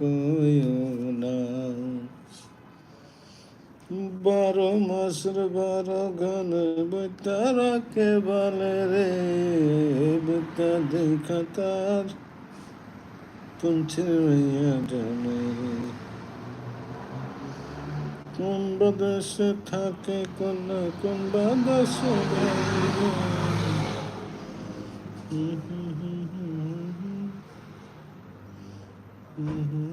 না বারো মাসের বারো গান বৈতারাকে বলে রে, বেতা দেখা তার। পুঞ্ছের মাইয়া জানে। বাদেশে থাকে হুম হুম হুম হুম হুম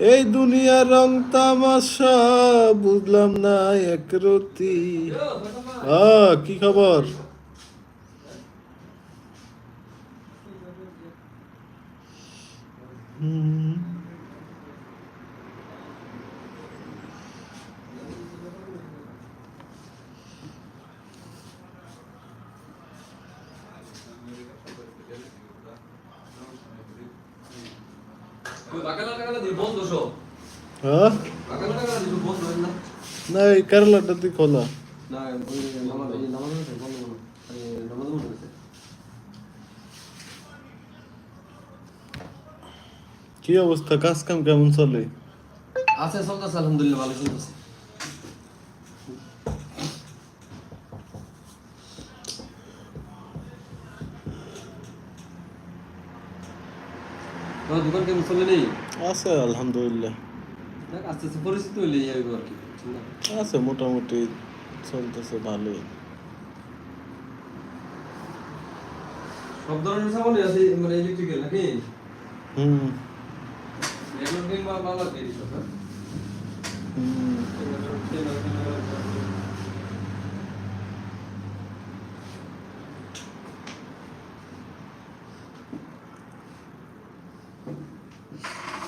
এই দুনিয়ার রং তামাশা বুঝলাম না এক রতি। আহ, কি খবর? হুম, বাকালা টাকালা দিয়ে বন্ধ সব হ্যাঁ বাকালা টাকালা দিয়ে বন্ধ হয় না না এই কেরালাটা তুই খোলা না ওই নামাজ এই নামাজ হচ্ছে বন্ধ হচ্ছে কি অবস্থা? কাজ কাম কেমন চলে? আছে চলতেছে আলহামদুলিল্লাহ ভালো চলতেছে। তোমার দোকান কেমন চলে নেই? আছে আলহামদুলিল্লাহ। আস্তে আস্তে পরিস্থিতি হইলে যাবে আর কি? আছে মোটামুটি চলতেছে ভালোই। সব ধরনের সামানই আছে মানে ইলেকট্রিক্যাল নাকি? হুম। এগুলো কিংবা মালা দিয়ে দিছো হ্যাঁ হুম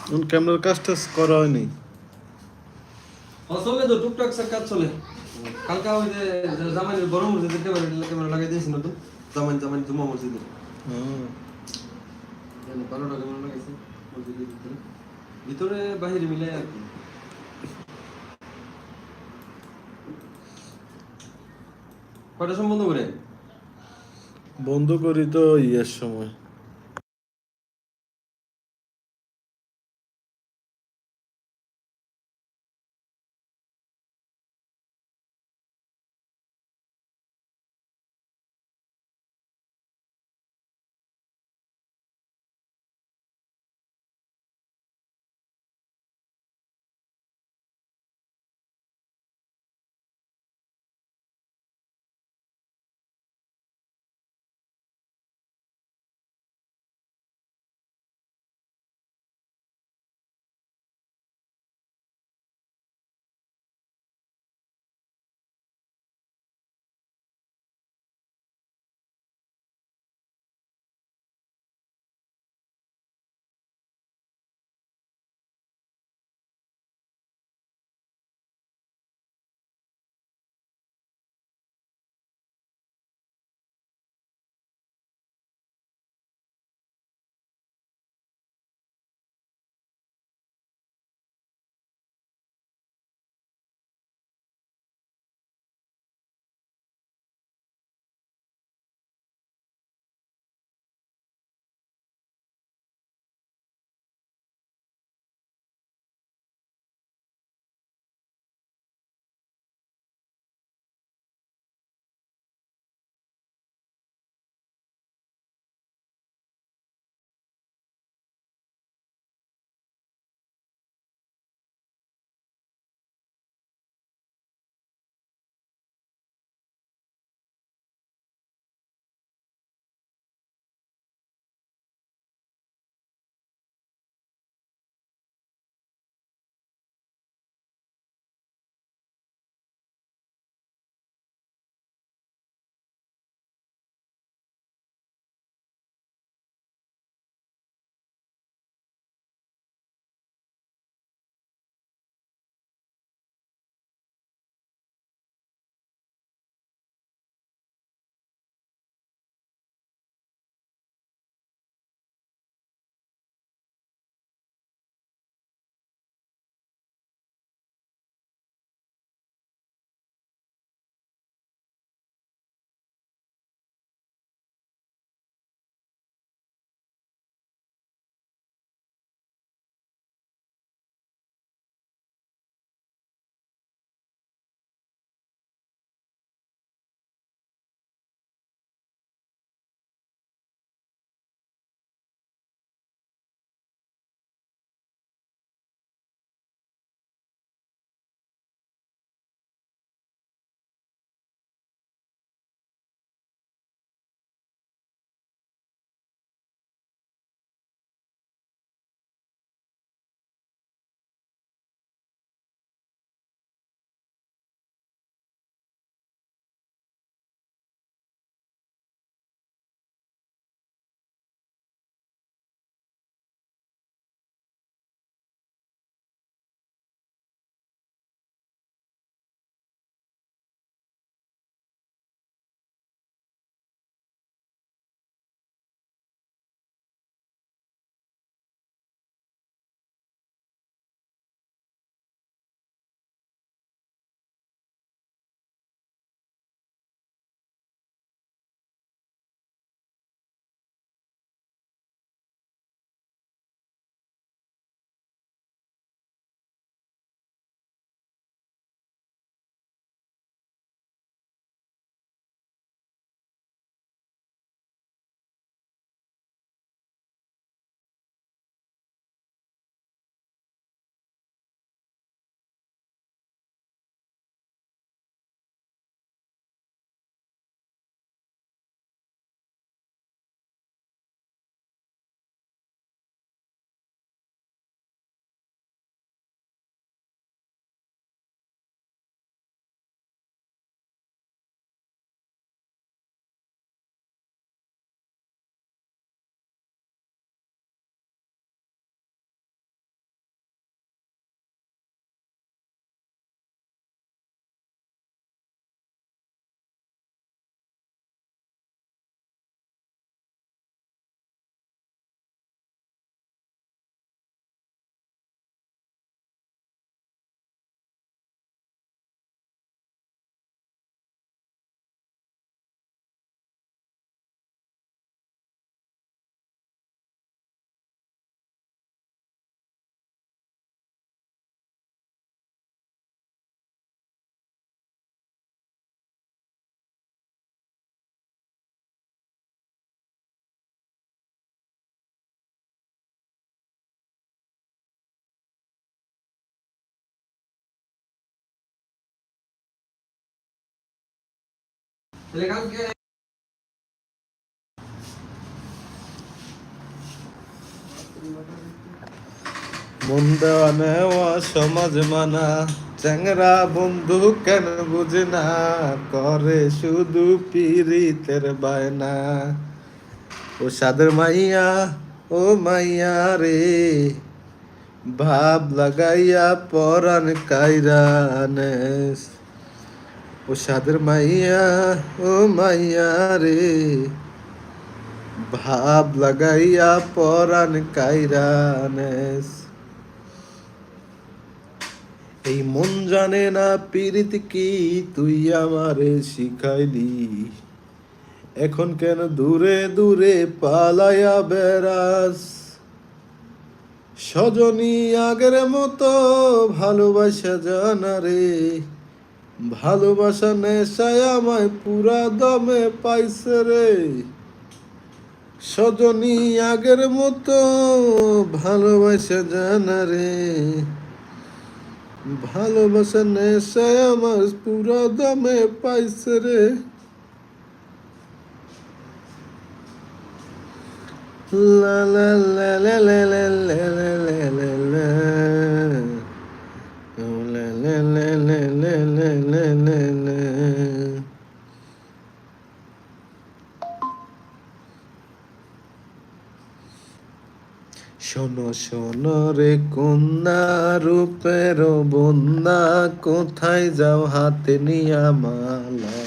এখন ক্যামেরার কাজ টাজ করা হয়নি। হ্যাঁ, চলে তো টুকটাক সব কাজ চলে। কালকা ওই যে জামাইয়ের বড় মসজিদের ক্যামেরা ক্যামেরা লাগাই দিয়েছিল তো জামাই জামাই জুমা মসজিদে। জানি বারোটা ক্যামেরা লাগাইছে মসজিদের ভিতরে। ভিতরে বাহিরে মিলে আর কি। কয়টা সম্বন্ধ করে? বন্ধ করি তো ইয়ের সময়। তাহলে সমাজ মানা, চ্যাংরা বন্ধু কেন বুঝে করে শুধু পিরিতের বায়না। ও সাদের মাইয়া, ও মাইয়া রে, ভাব লাগাইয়া পরান কাইরানেস ও সাদের মাইয়া, ও মাইয়া রে। ভাব লাগাইয়া পরান কাইরানেস এই মন জানে না পীড়িত কি, তুই আমারে শিখাইলি। এখন কেন দূরে দূরে পালাইয়া বেড়াস? সজনী আগের মতো ভালোবাসা জানা রে। ভালোবাসা নেশায় আমায় পুরা দমে পাইছে রে সজনী আগের মতো ভালোবাসা জানা রে ভালোবাসা নেশায় আমার পুরা দমে পাইছে রে লা লা লা লা লা লা লা লা লা শোনো শোনো রে কন্যা, রূপের বন্যা, কোথায় যাও হাতে নিয়া মালা?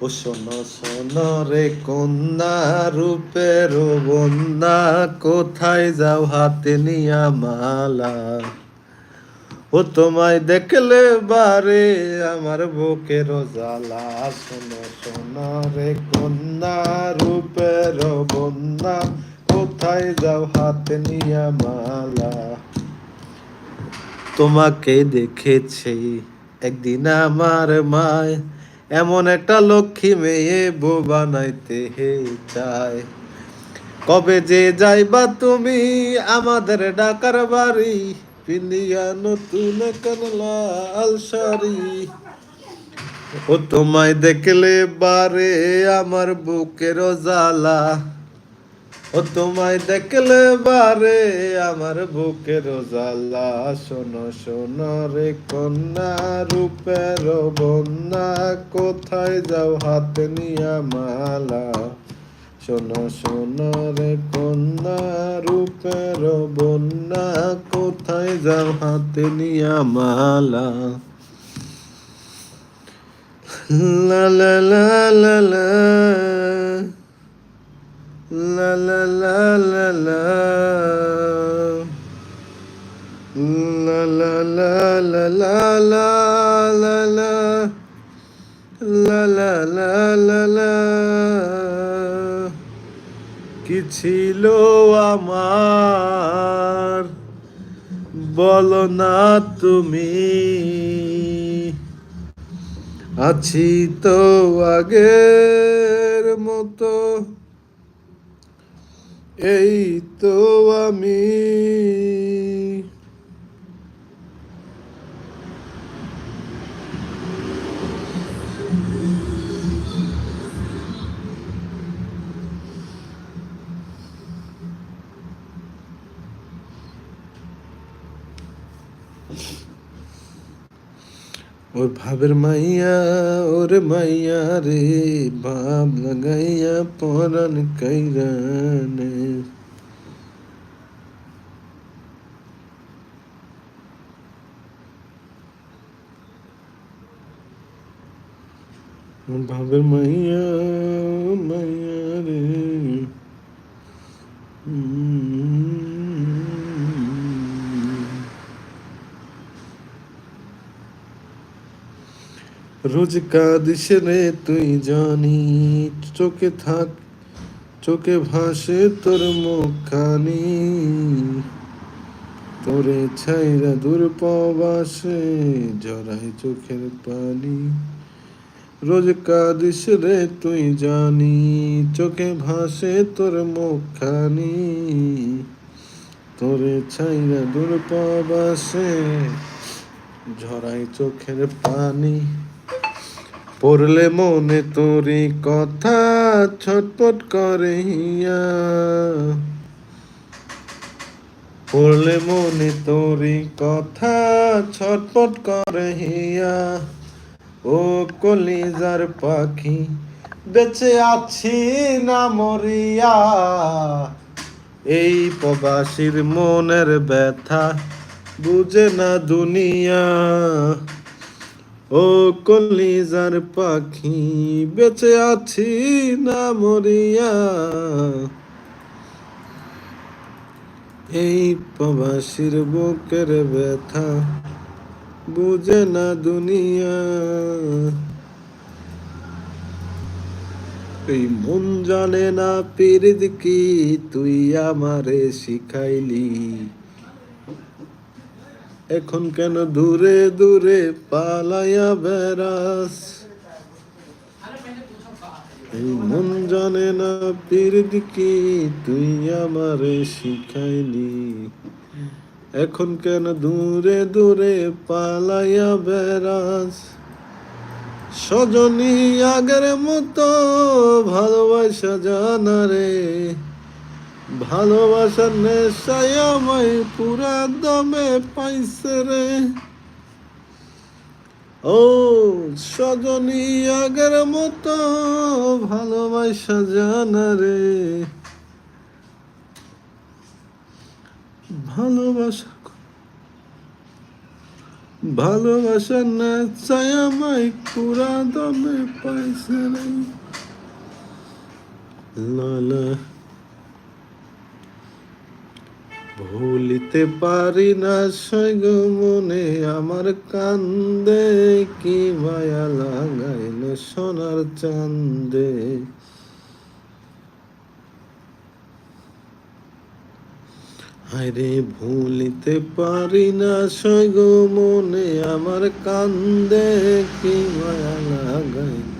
ও শোনো শোনো রে কন্যা, রূপের বন্যা, কোথায় যাও হাতে নিয়া মালা? ও তোমায় দেখলে বারে, আমার বুকের জ্বালা শোনো শোনো রে কন্যা, রূপের বন্যা, কোথায় যাও হাতে নিয়া মালা? তোমাকে দেখেছি একদিন আমার মায়, এমন একটা লক্ষ্মী মেয়ে বউ বানাইতে হে চায়। কবে যে যাইবা তুমি আমাদের ডাকার বাড়ি পিন্দিয়া নতুন কানলাল শাড়ি। ও তোমায় দেখলে বারে আমার বুকের জ্বালা। ও তোমায় দেখলে বারে আমার বুকের জ্বালা। শোনো শোনো রে কন্যা, রূপের বন্যা, কোথায় যাও হাতে নিয়া মালা। শোনো সোনার কন্যা, রূপের বন্যা, কোথায় যাও হাতে নিয়া মালা? লা লা লা লা লা। লা লা লা la আছি তো আগের মতো। এই তো আমি। ওর ভাবের মাইয়া ওরে মাইয়া রে ভাব লাগাইয়া পরান কাইরানে ওর ভাবের মাইয়া মাইয়া রে উম। রোজ কাঁদিস রে, তুই জানি। চোখে থাক, চোখে ভাসে তোর মুখানি তোরে ছাইরা দূর পাবাসে জড়াই চোখের পানি। রোজ কাঁদিস রে, তুই জানি। চোখে ভাসে তোর মুখানি তোরে ছাইরা দূর পাবাসে ঝরাই চোখের পানি। পড়লে মনে তোরি কথা, ছটপট করে হিয়া। পড়লে মনে তোরি কথা, ছটপট করে হিয়া। ও কলিজার পাখি, বেঁচে আছি না মরিয়া। এই প্রবাসীর মনের ব্যথা, বুঝে না দুনিয়া। ও কলিজার পাখি, বেঁচে আছি না মরিয়া। এই প্রবাসীর বুকের ব্যথা বুঝে না দুনিয়া। এই মন জানে না পীরিত কি তুই আমারে শিখাইলি? এখন কেন দূরে দূরে পালাইয়া বেড়াস? এই মন জানে না পীরিত কি, তুই আমারে শিখাইলি। এখন কেন দূরে দূরে পালাইয়া বেড়াস? সজনী আগের মতো ভালোবাসা জানা রে। ভালোবাসার নেশায় আমায় পুরা দমে পাইছে রে। ও সজনী আগের মতো ভালোবাসা জানা রে। ভালোবাসা ভালোবাসা না চাই আমায় পুরা দমে পাইছে রে। লালা ভুলিতে পারি না সৈগ মনে, আমার কান্দে কি মায়া লাগাইল সোনার চান্দে? হায়রে ভুলিতে পারি না সৈগ মনে, আমার কান্দে কি মায়া লাগাইল